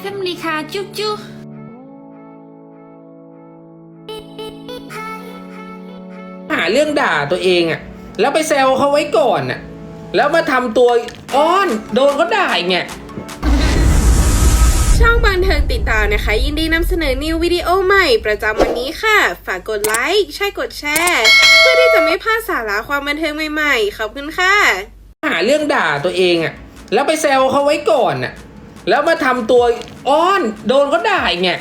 แฟมิลี่ค่ะ จุ๊จุ๊หาเรื่องด่าตัวเองอะแล้วไปแซวเขาไว้ก่อนอะแล้วมาทำตัวอ้อนโดนเขาด่าอีกเนี่ยช่องบันเทิงติดตามนะคะ ยินดีนำเสนอนิววิดีโอใหม่ประจำวันนี้ค่ะ ฝากกดไลค์ใช่กดแชร์เพื่อที่จะไม่พลาดสาระความบันเทิงใหม่ๆ ขอบคุณค่ะ หาเรื่องด่าตัวเองอะแล้วไปแซวเขาไว้ก่อนอะ แล้วมาทำตัวอ้อน โดนเขาด่าอีกเนี่ย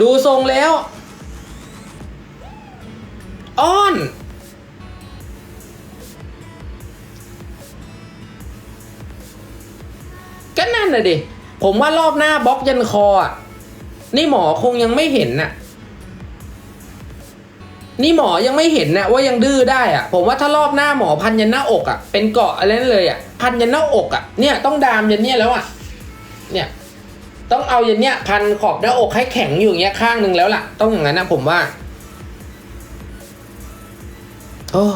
ดูทรงแล้ว อ้อน ก็นั่นน่ะดิ ผมว่ารอบหน้าบล็อกยันคออะ นี่หมอคงยังไม่เห็นน่ะ นี่หมอยังไม่เห็นนะว่ายังดื้อได้อะผมว่าถ้ารอบหน้าหมอพันยันหน้าอกอะเป็นเกาะอะไรนั่นเลยอะพันยันหน้าอกอะเนี่ยต้องดามยันเนี่ยแล้วอะ เนี่ย ต้องเอาอยันเนี่ยพันขอบหน้าอกให้แข็งอยู่อย่างเงี้ยข้างหนึ่งแล้วล่ะ ต้องอย่างนั้นนะผมว่าโอ้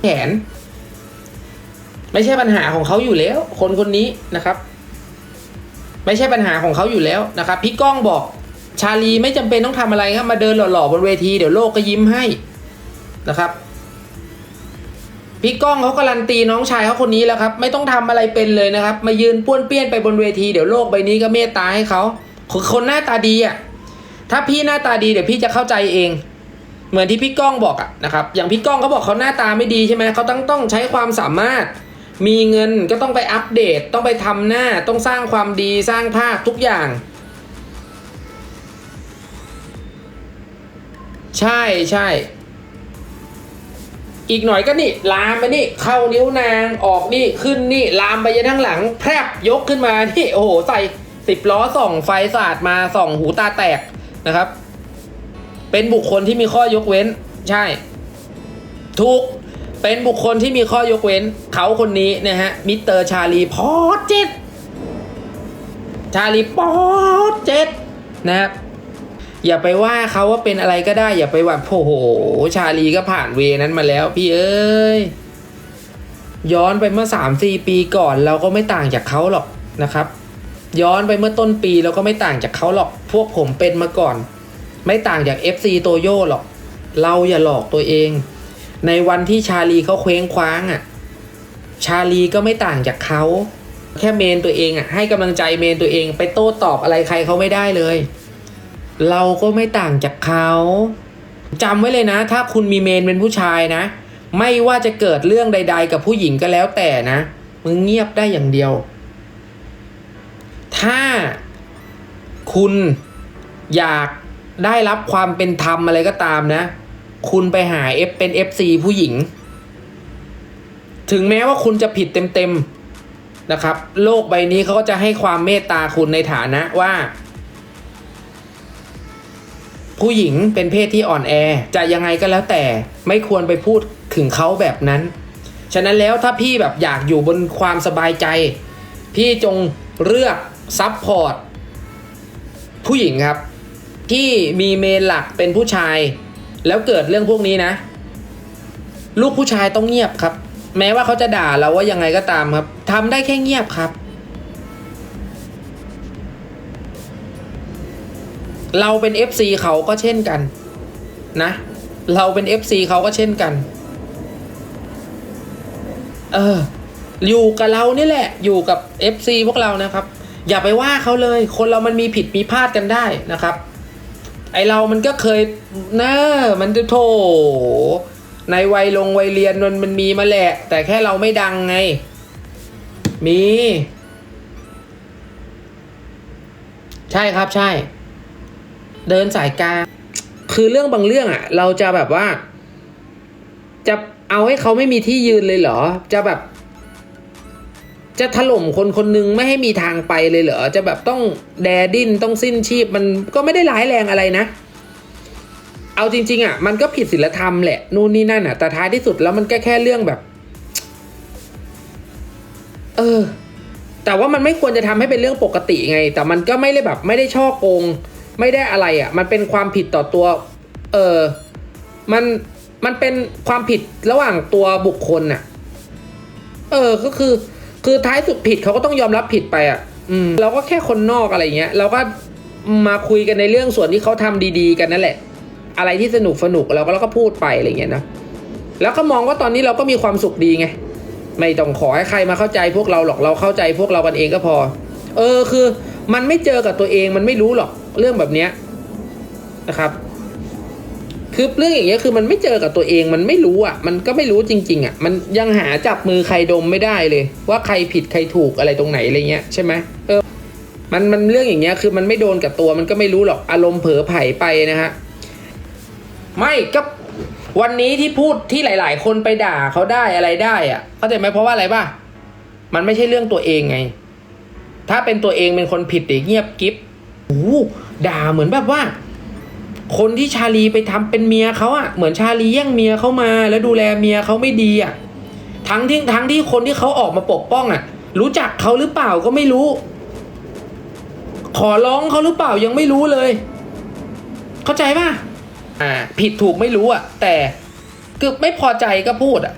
แขน ไม่ใช่ปัญหาของเขาอยู่แล้ว คนคนนี้นะครับ ไม่ใช่ปัญหาของเขาอยู่แล้วนะครับ พี่ก้องบอกชาลีไม่จำเป็นต้องทำอะไรครับมาเดินหล่อๆบนเวทีเดี๋ยวโลกก็ยิ้มให้นะครับ พี่ก้องเขาการันตีน้องชายเขาคนนี้แล้วครับ ไม่ต้องทำอะไรเป็นเลยนะครับ มายืนป้วนเปี้ยนไปบนเวทีเดี๋ยวโลกใบนี้ก็เมตตาให้เขาคนคนหน้าตาดีอะถ้าพี่หน้าตาดีเดี๋ยวพี่จะเข้าใจเอง เหมือนที่พี่ก้องบอกอะนะครับอย่างพี่ก้องเขาบอกเขาหน้าตาไม่ดีใช่ไหมเขาต้องต้องใช้ความสามารถ มีเงินก็ต้องไปอัปเดต ต้องไปทำหน้าต้องสร้างความดีสร้างภาพทุกอย่าง ใช่ใช่ อีกหน่อยก็นี่ลามไปนี่เข้านิ้วนางออกนี่ขึ้นนี่ลามไปยันทั้งหลังแพรบยกขึ้นมานี่โอ้โหใส่สิบล้อส่องไฟสาดมาส่องหูตาแตกนะครับ เป็นบุคคลที่มีข้อยกเว้น ใช่ ถูกเป็นบุคคลที่มีข้อยกเว้น เขาคนนี้นะฮะมิสเตอร์ชาลีพอตเจ็ดชาลีพอตเจ็ดนะครับ อย่าไปว่าเขาว่าเป็นอะไรก็ได้ อย่าไปว่าโอ้โห ชาลีก็ผ่านเวนั้นมาแล้ว พี่เอ้ยย้อนไปเมื่อสามสี่ปีก่อนเราก็ไม่ต่างจากเขาหรอกนะครับ ย้อนไปเมื่อต้นปีเราก็ไม่ต่างจากเขาหรอก พวกผมเป็นมาก่อน ไม่ต่างจาก FC โตโย่หรอก เราอย่าหลอกตัวเอง ในวันที่ชาลีเขาเคว้งคว้างอะ ชาลีก็ไม่ต่างจากเขาแค่เมนตัวเองอะให้กำลังใจเมนตัวเอง ไปโต้ตอบอะไรใครเขาไม่ได้เลย เราก็ไม่ต่างจากเขาจำไว้เลยนะ ถ้าคุณมีเมนเป็นผู้ชายนะ ไม่ว่าจะเกิดเรื่องใด ๆ กับผู้หญิงก็แล้วแต่นะ มึงเงียบได้อย่างเดียว ถ้าคุณอยากได้รับความเป็นธรรมอะไรก็ตามนะ คุณไปหาเอฟเป็น FC ผู้หญิง ถึงแม้ว่าคุณจะผิดเต็มๆนะครับ โลกใบนี้เขาก็จะให้ความเมตตาคุณในฐานะว่า ผู้หญิงเป็นเพศที่อ่อนแอจะยังไงก็แล้วแต่ไม่ควรไปพูดถึงเขาแบบนั้น ฉะนั้นแล้วถ้าพี่แบบอยากอยู่บนความสบายใจ พี่จงเลือกซับพอร์ตผู้หญิงครับ ที่มีเมนหลักเป็นผู้ชาย แล้วเกิดเรื่องพวกนี้นะ ลูกผู้ชายต้องเงียบครับ แม้ว่าเขาจะด่าเราว่ายังไงก็ตามครับทำได้แค่เงียบครับ เราเป็น FC เขาก็เช่นกันนะ เราเป็น FC เขาก็เช่นกัน เออ อยู่กับเรานี่แหละ อยู่กับ FC พวกเรานะครับ อย่าไปว่าเขาเลย คนเรามันมีผิดมีพลาดกันได้นะครับ ไอเรามันก็เคยนะมันจะโถในวัยลงวัยเรียนมันมันมีมาแหละ แต่แค่เราไม่ดังไง มี ใช่ครับใช่ เดินสายกลางคือเรื่องบางเรื่องอะเราจะแบบว่า จะเอาให้เขาไม่มีที่ยืนเลยเหรอ จะแบบ จะถล่มคนคนหนึงไม่ให้มีทางไปเลยเหรอ จะแบบต้องแดดิ้นต้องสิ้นชีพ มันก็ไม่ได้ร้ายแรงอะไรนะ เอาจริง ๆอะมันก็ผิดศีลธรรมแหละนู่นนี่นั่นอะแต่ท้ายที่สุดแล้วมันก็แค่เรื่องแบบ เออ แต่ว่ามันไม่ควรจะทำให้เป็นเรื่องปกติไง แต่มันก็ไม่ได้แบบ ไม่ได้ช่อโกง ไม่ได้อะไรอะ มันเป็นความผิดต่อตัว เออมันมันเป็นความผิดระหว่างตัวบุคคลน่ะ เออก็คือ คือท้ายสุดผิดเขาก็ต้องยอมรับผิดไปอะ อืม เราก็แค่คนนอกอะไรเงี้ยเราก็มาคุยกันในเรื่องส่วนที่เขาทำดีๆ กันนั่นแหละ อะไรที่สนุกสนุกเราก็เราก็พูดไปอะไรเงี้ยนะแล้วก็มองว่าตอนนี้เราก็มีความสุขดีไงไม่ต้องขอให้ใครมาเข้าใจพวกเราหรอกเราเข้าใจพวกเรากันเองก็พอ เออคือ มันไม่เจอกับตัวเองมันไม่รู้หรอกเรื่องแบบเนี้ยนะครับ คือเรื่องอย่างเงี้ยคือมันไม่เจอกับตัวเองมันไม่รู้อะ มันก็ไม่รู้จริง ๆ อะ มันยังหาจับมือใครดมไม่ได้เลย ว่าใครผิดใครถูกอะไรตรงไหนอะไรเงี้ยใช่ไหมเออมันมันเรื่องอย่างเงี้ยคือมันไม่โดนกับตัวมันก็ไม่รู้หรอกอารมณ์เผลอไผ่ไปนะฮะไม่ก็วันนี้ที่พูดที่หลาย ๆ คนไปด่าเขาได้อะไรได้อะเข้าใจไหมเพราะว่าอะไรป่ะมันไม่ใช่เรื่องตัวเองไง ถ้าเป็นตัวเองเป็นคนผิดตีเงียบกิ๊บโอ้ด่าเหมือนแบบว่า คนที่ชาลีไปทำเป็นเมียเขาอะเหมือนชาลีแย่งเมียเขามา แล้วดูแลเมียเขาไม่ดีอะทั้งที่ทั้งที่คนที่เขาออกมาปกป้องอะรู้จักเขาหรือเปล่าก็ไม่รู้ ขอร้องเขาหรือเปล่ายังไม่รู้เลย เข้าใจป่ะอ่า ผิดถูกไม่รู้อะแต่คือไม่พอใจก็พูดอะ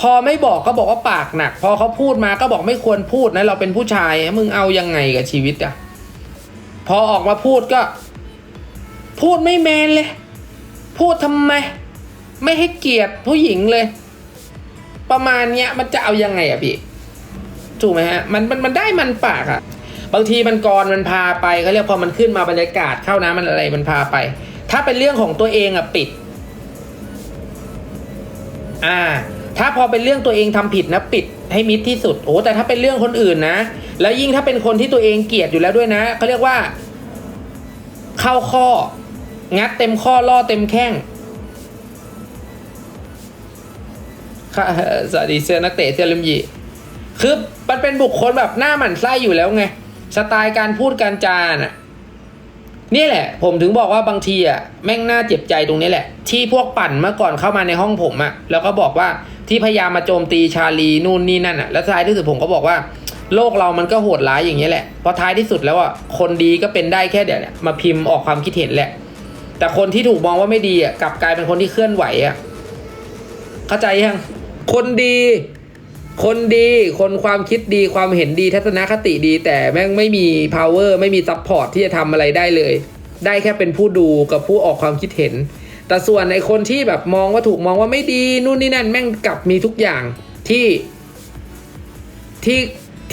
พอไม่บอกก็บอกว่าปากหนัก พอเขาพูดมาก็บอกไม่ควรพูดนะเราเป็นผู้ชายมึงเอายังไงกับชีวิตอะพอออกมาพูดก็ พูดไม่แมนเลย พูดทำไม ไม่ให้เกียรติผู้หญิงเลย ประมาณเนี้ยมันจะเอายังไงอะพี่ถูกไหมฮะมันมันมันได้มันปากอะบางทีมันกรมันพาไปเขาเรียกพอมันขึ้นมาบรรยากาศเข้านะมันอะไรมันพาไป ถ้าเป็นเรื่องของตัวเองอะปิด อ่า ถ้าพอเป็นเรื่องตัวเองทำผิดนะปิดให้มิดที่สุดโอ้แต่ถ้าเป็นเรื่องคนอื่นนะ แล้วยิ่งถ้าเป็นคนที่ตัวเองเกลียดอยู่แล้วด้วยนะเขาเรียกว่า เข้าข้อ งัดเต็มข้อล่อเต็มแข้งสวัสดีเสื้อนักเตะเสื้อลิมยีคือมันเป็นบุคคลแบบหน้าหมันไส้อยู่แล้วไงสไตล์การพูดการจาน่ะ นี่แหละ ผมถึงบอกว่าบางทีอะแม่งน่าเจ็บใจตรงนี้แหละ ที่พวกปั่นเมื่อก่อนเข้ามาในห้องผมอะแล้วก็บอกว่าที่พยายามมาโจมตีชาลีนู่นนี่นั่นอะแล้วท้ายที่สุดผมก็บอกว่า โลกเรามันก็โหดร้ายอย่างนี้แหละพราะท้ายที่สุดแล้วอะคนดีก็เป็นได้แค่เดี๋ยวเนี่ยมาพิมพ์ออกความคิดเห็นแหละ แต่คนที่ถูกมองว่าไม่ดีอะกลับกลายเป็นคนที่เคลื่อนไหวอะเข้าใจยังคนดี คนดีคนความคิดดีความเห็นดีทัศนคติดี แต่แม่งไม่มี power ไม่มี support ที่จะทำอะไรได้เลย ได้แค่เป็นผู้ดูกับผู้ออกความคิดเห็น แต่ส่วนในคนที่แบบมองว่าถูกมองว่าไม่ดีนู่นนี่นั่นแม่งกลับมีทุกอย่างที่ที่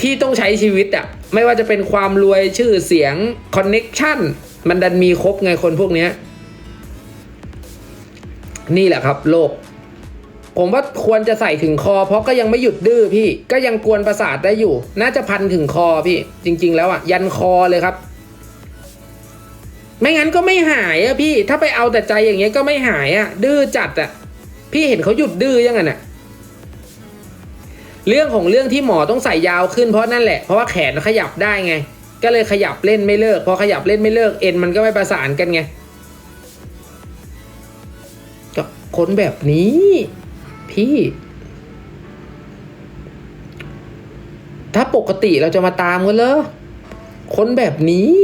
ที่ต้องใช้ชีวิตอะไม่ว่าจะเป็นความรวยชื่อเสียงคอนเน็กชันมันดันมีครบไงคนพวกเนี้ยนี่แหละครับโลก ผมว่าควรจะใส่ถึงคอ เพราะก็ยังไม่หยุดดื้อพี่ ก็ยังกวนประสาทได้อยู่ น่าจะพันถึงคอพี่ จริง ๆ แล้วอะยันคอเลยครับ ไม่งั้นก็ไม่หายอะพี่ ถ้าไปเอาแต่ใจอย่างเงี้ยก็ไม่หายอะดื้อจัดอะพี่เห็นเขาหยุดดื้อยังไงน่ะเรื่องของเรื่องที่หมอต้องใส่ยาวขึ้นเพราะนั่นแหละ เพราะว่าแขนขยับได้ไง ก็เลยขยับเล่นไม่เลิก พอขยับเล่นไม่เลิกเอ็นมันก็ไม่ประสานกันไงก็คนแบบนี้ พี่ ถ้าปกติเราจะมาตามกันเลยคนแบบนี้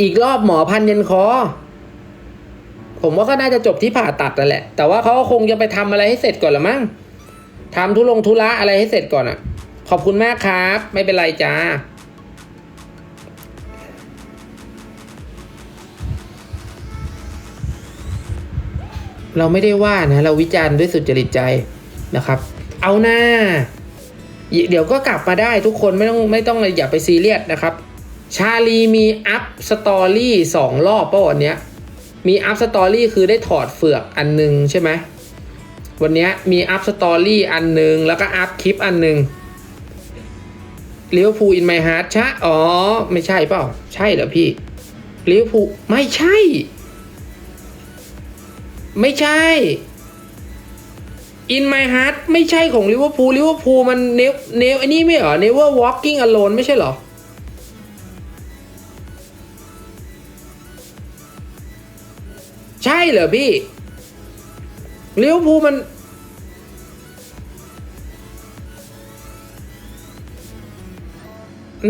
อีกรอบหมอพันเย็นคอ ผมว่าก็น่าจะจบที่ผ่าตัดนั่นแหละ แต่ว่าเขาคงจะไปทำอะไรให้เสร็จก่อนละมั้งทำทุลงทุระอะไรให้เสร็จก่อนอะ่ะ ขอบคุณมากครับ ไม่เป็นไรจ้า เราไม่ได้ว่านะ เราวิจารณ์ด้วยสุจริตใจนะครับ เอาหน้า เดี๋ยวก็กลับมาได้ทุกคนไม่ต้องไม่ต้องอย่าไปซีเรียสนะครับ ชาลีมีอัพสตอรี่สองรอบป่ะวันเนี้ยมีอัพสตอรี่คือได้ถอดเฟือกอันหนึงใช่ไหมวันนี้มีอัพสตอรี่อันหนึ่งแล้วก็อัพคลิปอันหนึ่งเลี้ยวภูอินไมฮาร์ดชะอ๋อ ไม่ใช่เปล่า ใช่เหรอพี่เลี้ยวภูไม่ใช่ ไม่ใช่ In My Heart ไม่ใช่ของลิเวอร์พูลลิเวอร์พูลมันเนวเนวไอ้นี่ไม่เหรอ Never Walking Alone ไม่ใช่เหรอ ใช่เหรอพี่ลิเวอร์พูลมัน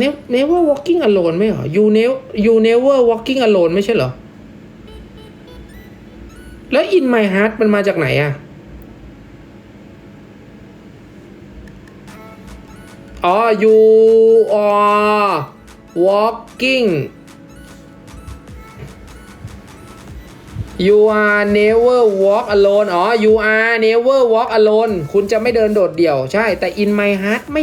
Ne- Never Walking Alone ไม่เหรอ You Never You Never Walking Alone ไม่ใช่เหรอ แล้ว in my heart มันมาจากไหนอะอ๋อ you are walking you are never walk alone อ๋อ you are never walk alone คุณจะไม่เดินโดดเดี่ยว ใช่ แต่ in my heart ไม่